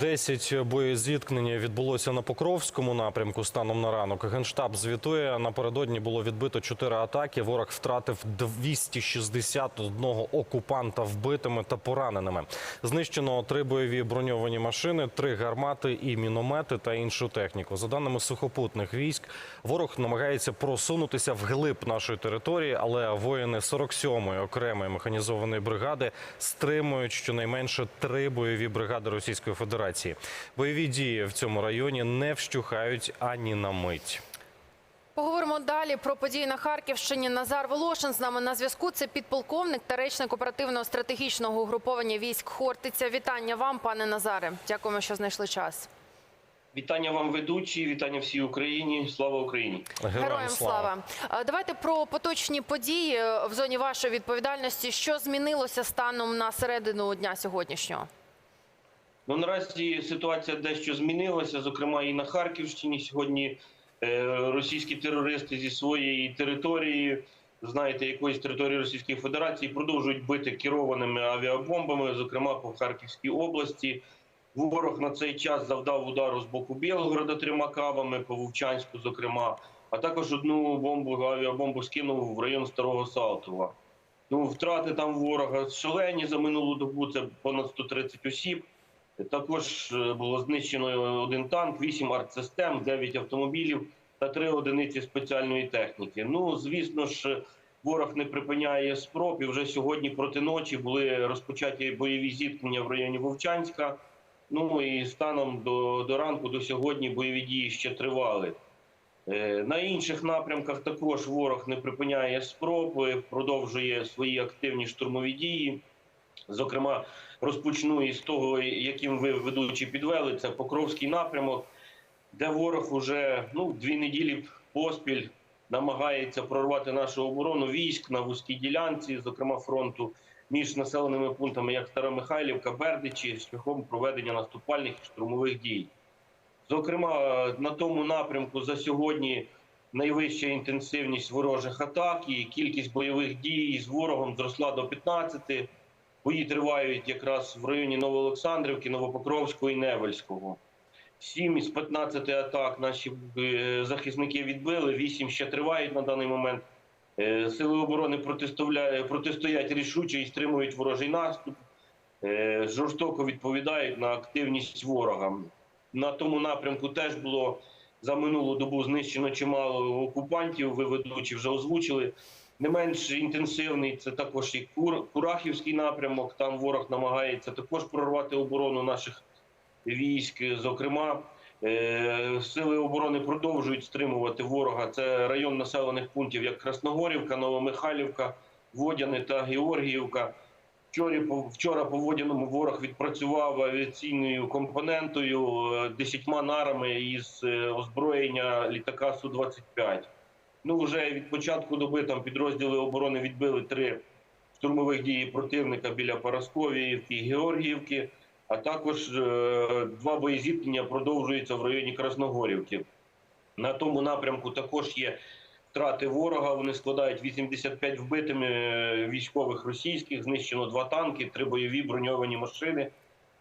Десять боєзіткнень відбулося на Покровському напрямку станом на ранок. Генштаб звітує, напередодні було відбито чотири атаки. Ворог втратив 261 окупанта вбитими та пораненими. Знищено три бойові броньовані машини, три гармати і міномети та іншу техніку. За даними сухопутних військ, ворог намагається просунутися вглиб нашої території, але воїни 47-ї окремої механізованої бригади стримують щонайменше три бойові бригади Російської Федерації. Бойові дії в цьому районі не вщухають ані на мить. Поговоримо далі про події на Харківщині. Назар Волошин з нами на зв'язку. Це підполковник та речник оперативного стратегічного угруповання військ Хортиця. Вітання вам, пане Назаре. Дякуємо, що знайшли час. Вітання вам, ведучі, вітання всій Україні. Слава Україні! Героям слава. Давайте про поточні події в зоні вашої відповідальності. Що змінилося станом на середину дня сьогоднішнього? Ну наразі ситуація дещо змінилася. Зокрема, і на Харківщині сьогодні е, російські терористи зі своєї території, знаєте, якоїсь території Російської Федерації продовжують бити керованими авіабомбами, зокрема по Харківській області. Ворог на цей час завдав удару з боку Білгорода трьома кабами по Вовчанську, зокрема, а також одну бомбу авіабомбу скинув в район Старого Салтова. Ну, втрати там ворога шалені за минулу добу. Це понад 130 осіб. Також е, було знищено один танк, 8 артсистем, 9 автомобілів та 3 одиниці спеціальної техніки. Ну, звісно ж, ворог не припиняє спроб. І вже сьогодні проти ночі були розпочаті бойові зіткнення в районі Вовчанська. Ну і станом до, до ранку, до сьогодні бойові дії ще тривали. Е, На інших напрямках також ворог не припиняє спроб, е, продовжує свої активні штурмові дії. Зокрема, розпочну із того, яким ви ведучі підвели. Це Покровський напрямок, де ворог уже ну дві неділі поспіль намагається прорвати нашу оборону військ на вузькій ділянці, зокрема фронту між населеними пунктами, як Старомихайлівка, Бердичі, шляхом проведення наступальних і штурмових дій. Зокрема, на тому напрямку за сьогодні найвища інтенсивність ворожих атак і кількість бойових дій з ворогом зросла до 15. Бої тривають якраз в районі Новоолександрівки, Новопокровського і Невельського. Сім із 15 атак наші е, захисники відбили, вісім ще тривають на даний момент. Е, Сили оборони протистоя- протистоять рішуче і стримують ворожий наступ, е, жорстоко відповідають на активність ворога. На тому напрямку теж було за минулу добу знищено чимало окупантів. Ви ведучі вже озвучили. Не менш інтенсивний це також і Кур- Курахівський напрямок. Там ворог намагається також прорвати оборону наших військ. Зокрема, е, сили оборони продовжують стримувати ворога. Це район населених пунктів, як Красногорівка, Новомихайлівка, Водяне та Георгіївка. Вчора по Водяному ворог відпрацював авіаційною компонентою е, десятьма нарами із е, озброєння літака Су 25 Ну вже від початку доби там підрозділи оборони відбили три штурмових дії противника біля Парасковіївки і Георгіївки, а також е, два боєзіткнення продовжуються в районі Красногорівки. На тому напрямку також є втрати ворога. Вони складають 85 вбитими е, військових російських. Знищено два танки, три бойові броньовані машини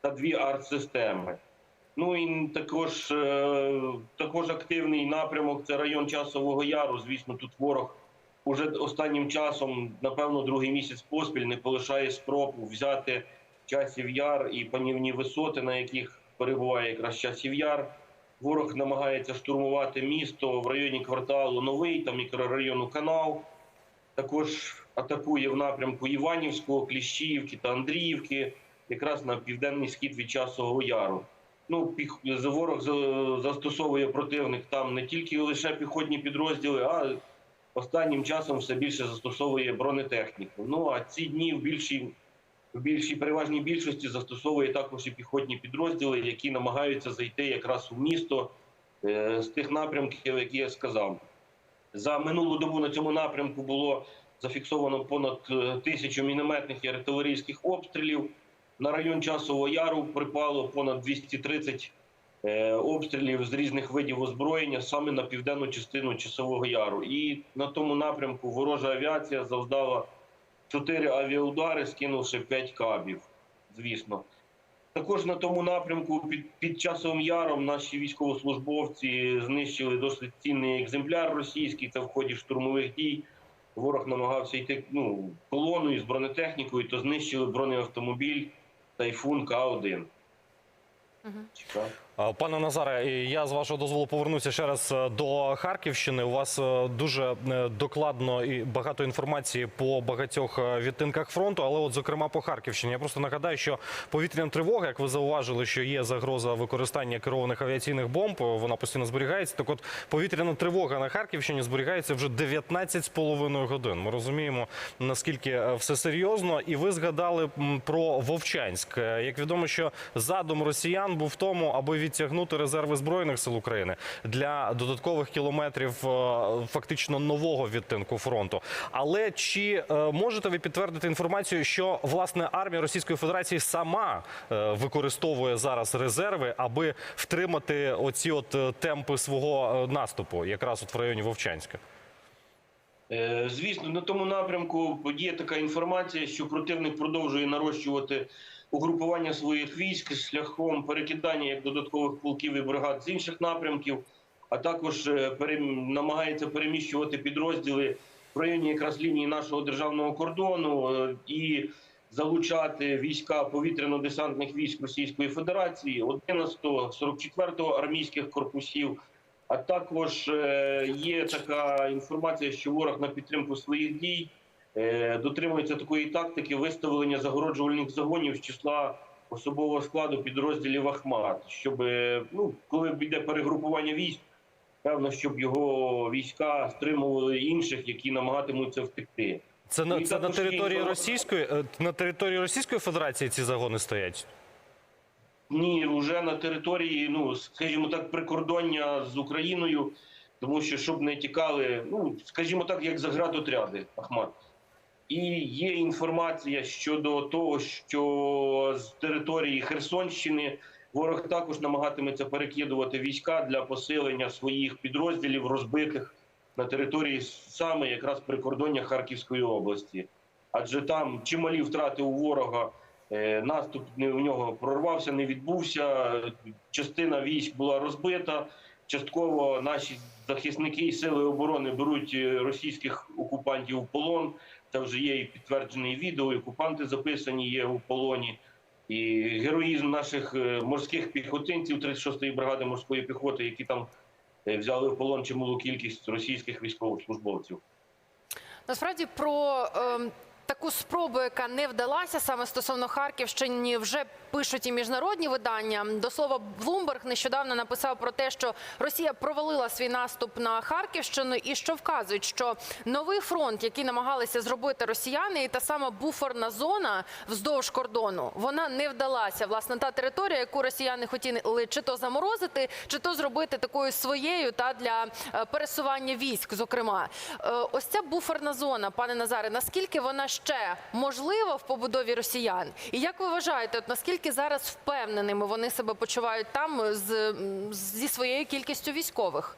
та дві артсистеми. Ну і також, е, також активний напрямок це район Часового Яру. Звісно, тут ворог уже останнім часом, напевно, другий місяць поспіль не полишає спроб взяти часів яр і панівні висоти, на яких перебуває якраз часів яр. Ворог намагається штурмувати місто в районі кварталу Новий та мікрорайону Канал. Також атакує в напрямку Іванівського, Кліщіївки та Андріївки, якраз на південний схід від Часового Яру. Ну, ворог застосовує противник там не тільки лише піхотні підрозділи, а останнім часом все більше застосовує бронетехніку. Ну а ці дні в більшій, в більшій переважній більшості застосовує також і піхотні підрозділи, які намагаються зайти якраз у місто е, з тих напрямків, які я сказав. За минулу добу на цьому напрямку було зафіксовано понад е, тисячу мінометних і артилерійських обстрілів. На район Часового Яру припало понад 230 е, обстрілів з різних видів озброєння саме на південну частину Часового Яру. І на тому напрямку ворожа авіація завдала 4 авіаудари, скинувши 5 кабів. Звісно. Також на тому напрямку під, під часовим яром наші військовослужбовці знищили досить цінний екземпляр російський. Це в ході штурмових дій. Ворог намагався йти ну, колоною з бронетехнікою, то знищили бронеавтомобіль Тайфун К1. Угу. А, Пане Назаре, я з вашого дозволу повернуся ще раз е, до Харківщини. У вас е, дуже е, докладно і багато інформації по багатьох е, відтинках фронту, але от зокрема по Харківщині. Я просто нагадаю, що повітряна тривога, як ви зауважили, що є загроза використання керованих авіаційних бомб, е, вона постійно зберігається. Так от повітряна тривога на Харківщині зберігається вже 19 з половиною годин. Ми розуміємо наскільки е, все серйозно. І ви згадали про Вовчанськ. Е, Як відомо, що задум росіян був в тому, аби відтягнути резерви збройних сил України для додаткових кілометрів е, фактично нового відтинку фронту. Але чи е, можете ви підтвердити інформацію, що власне армія Російської Федерації сама е, використовує зараз резерви, аби втримати оці от темпи свого наступу, якраз от в районі Вовчанська? Звісно, на тому напрямку є така інформація, що противник продовжує нарощувати угрупування своїх військ шляхом перекидання як додаткових полків і бригад з інших напрямків, а також е, намагається переміщувати підрозділи в районі якраз лінії нашого державного кордону е, і залучати війська повітряно-десантних військ Російської Федерації, 11-го, 44-го армійських корпусів. А також е, є така інформація, що ворог на підтримку своїх дій дотримується такої тактики виставлення загороджувальних загонів з числа особового складу підрозділів Ахмат, щоб е, ну, коли йде перегрупування військ, певно, щоб його війська стримували інших, які намагатимуться втекти. Це на це на території Російської е, на території Російської Федерації ці загони стоять. Ні, вже на території, ну скажімо так, прикордоння з Україною, тому що щоб не тікали, ну скажімо так, як заградотряди Ахмат. І є інформація щодо того, що з території Херсонщини ворог також намагатиметься перекидувати війська для посилення своїх підрозділів, розбитих на території саме якраз прикордоння Харківської області. Адже там чималі втрати у ворога. Е, Наступ в нього прорвався, не відбувся. Частина військ була розбита. Частково наші захисники і сили оборони беруть е, російських окупантів у полон. Це вже є і підтверджений відео. і Окупанти записані є у полоні. І героїзм наших е, морських піхотинців 36-ї бригади морської піхоти, які там е, взяли в полон чималу кількість російських військовослужбовців. Насправді про ем, таку спробу, яка не вдалася саме стосовно Харківщини, вже пишуть і міжнародні видання. До слова, Bloomberg нещодавно написав про те, що Росія провалила свій наступ на Харківщину, і що вказують, що новий фронт, який намагалися зробити росіяни, і та сама буферна зона вздовж кордону, вона не вдалася. Власне, та територія, яку росіяни хотіли чи то заморозити, чи то зробити такою своєю та для е, пересування військ. Зокрема, Е, ось ця буферна зона, пане Назаре, наскільки вона ще можлива в побудові росіян? І як ви вважаєте, от наскільки зараз впевненими вони себе почувають там з зі своєю кількістю військових?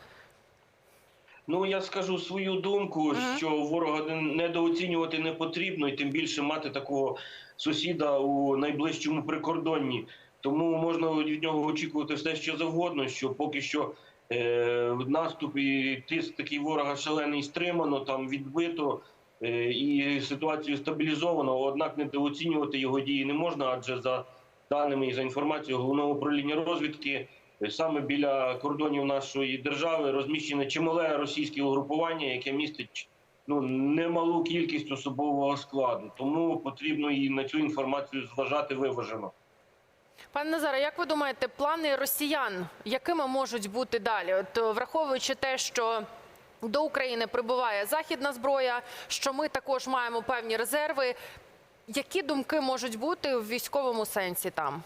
Ну я скажу свою думку, що ворога недооцінювати не потрібно, і тим більше мати такого сусіда у найближчому прикордонні. Тому можна від нього очікувати все, що завгодно. Що поки що е, наступ і тиск такий ворога шалений стримано, там відбито е, і ситуацію стабілізовано. Однак недооцінювати його дії не можна, адже за даними і за інформацією головного управління розвідки. Саме біля кордонів нашої держави розміщене чимале російське угрупування, яке містить ну немалу кількість особового складу. Тому потрібно і на цю інформацію зважати виважено. Пане Назаре, як ви думаєте, плани росіян якими можуть бути далі? От е, враховуючи те, що до України прибуває західна зброя, що ми також маємо певні резерви. Які думки можуть бути в військовому сенсі там?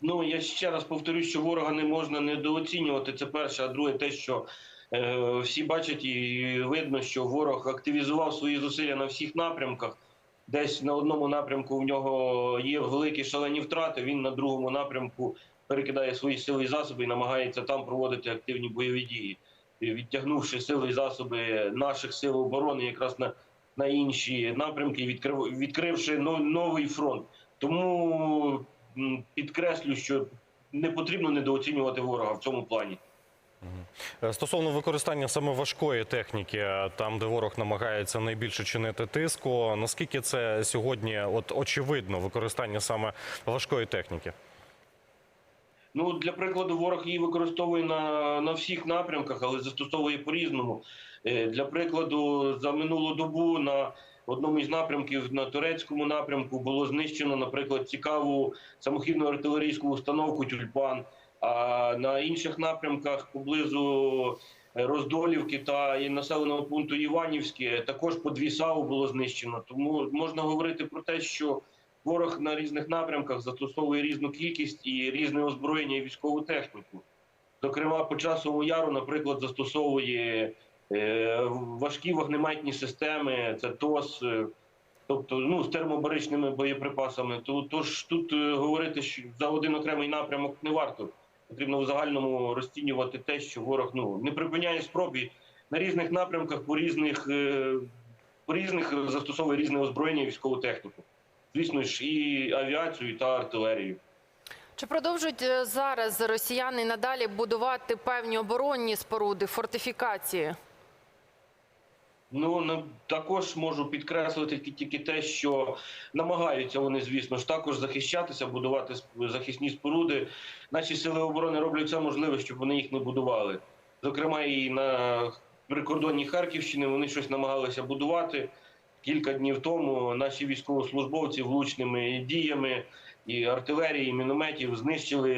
Ну я ще раз повторю, що ворога не можна недооцінювати. Це перше, а друге, те, що е, всі бачать і видно, що ворог активізував свої зусилля на всіх напрямках. Десь на одному напрямку в нього є великі шалені втрати. Він на другому напрямку перекидає свої сили і засоби і намагається там проводити активні бойові дії, відтягнувши сили і засоби наших сил оборони якраз на, на інші напрямки, відкрив, відкривши но- новий фронт. Тому підкреслю, що не потрібно недооцінювати ворога в цьому плані. Стосовно використання саме важкої техніки, там де ворог намагається найбільше чинити тиску, наскільки це сьогодні, от очевидно, використання саме важкої техніки? Ну, для прикладу, ворог її використовує на, на всіх напрямках, але застосовує по-різному. Е, Для прикладу, за минулу добу на одному із напрямків на турецькому напрямку було знищено, наприклад, цікаву самохідну артилерійську установку Тюльпан. А на інших напрямках поблизу е, Роздолівки та населеного пункту Іванівське також по дві САУ було знищено. Тому можна говорити про те, що ворог на різних напрямках застосовує різну кількість і різне озброєння і військову техніку. Зокрема, по часовому яру, наприклад, застосовує е, важкі вогнеметні системи, це ТОС, е, тобто ну, з термобаричними боєприпасами. Тож тут е, говорити що за один окремий напрямок не варто. Потрібно в загальному розцінювати те, що ворог ну, не припиняє спроб і на різних напрямках по різних, по різних застосовує різне озброєння і військову техніку. Звісно ж, і авіацію, та артилерію. Чи продовжують е, зараз росіяни надалі будувати певні оборонні споруди, фортифікації? Ну також можу підкреслити тільки те, що намагаються вони, звісно ж, також захищатися, будувати захисні споруди. Наші сили оборони роблять все можливе, щоб вони їх не будували. Зокрема, і на прикордонні Харківщини вони щось намагалися будувати. Кілька днів тому наші військовослужбовці влучними діями і артилерії, і мінометів знищили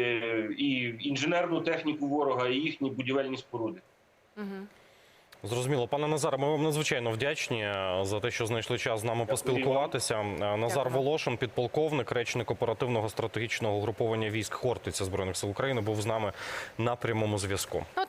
і інженерну техніку ворога, і їхні будівельні споруди. Угу. Зрозуміло, пане Назаре, ми вам надзвичайно вдячні е, за те, що знайшли час з нами поспілкуватися. Е, Назар Дякую. Волошин, підполковник, речник оперативного стратегічного угруповання військ Хортиця збройних сил України, був з нами на прямому зв'язку.